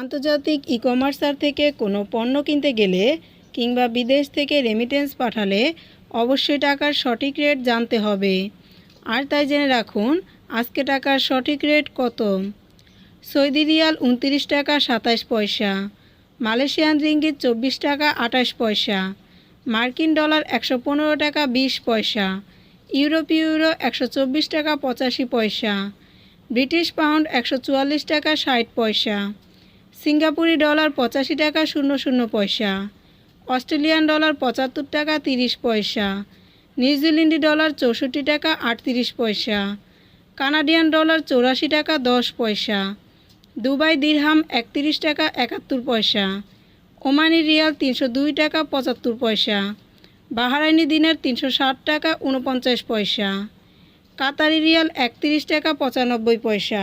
আন্তর্জাতিক ই কমার্সার থেকে কোনো পণ্য কিনতে গেলে কিংবা বিদেশ থেকে রেমিটেন্স পাঠালে অবশ্যই টাকার সঠিক রেট জানতে হবে। আর তাই জেনে রাখুন, আজকে টাকার সঠিক রেট কত? সৌদি রিয়াল উনত্রিশ টাকা সাতাশ পয়সা, মালয়েশিয়ান রিঙ্গিত চব্বিশ টাকা আঠাশ পয়সা, মার্কিন ডলার একশো পনেরো টাকা বিশ পয়সা, ইউরোপীয় ইউরো একশো চব্বিশ টাকা পঁচাশি পয়সা, ব্রিটিশ পাউন্ড একশো চুয়াল্লিশ টাকা ষাট পয়সা। সিঙ্গাপুরি ডলার পঁচাশি টাকা শূন্য শূন্য পয়সা, অস্ট্রেলিয়ান ডলার পঁচাত্তর টাকা তিরিশ পয়সা, নিউজিল্যান্ডি ডলার চৌষট্টি টাকা আটত্রিশ পয়সা, কানাডিয়ান ডলার চৌরাশি টাকা দশ পয়সা, দুবাই দিরহাম একত্রিশ টাকা একাত্তর পয়সা, ওমানি রিয়াল তিনশো দুই টাকা পঁচাত্তর পয়সা, বাহারাইনি দিনার তিনশো ষাট টাকা উনপঞ্চাশ পয়সা, কাতারি রিয়াল একত্রিশ টাকা পঁচানব্বই পয়সা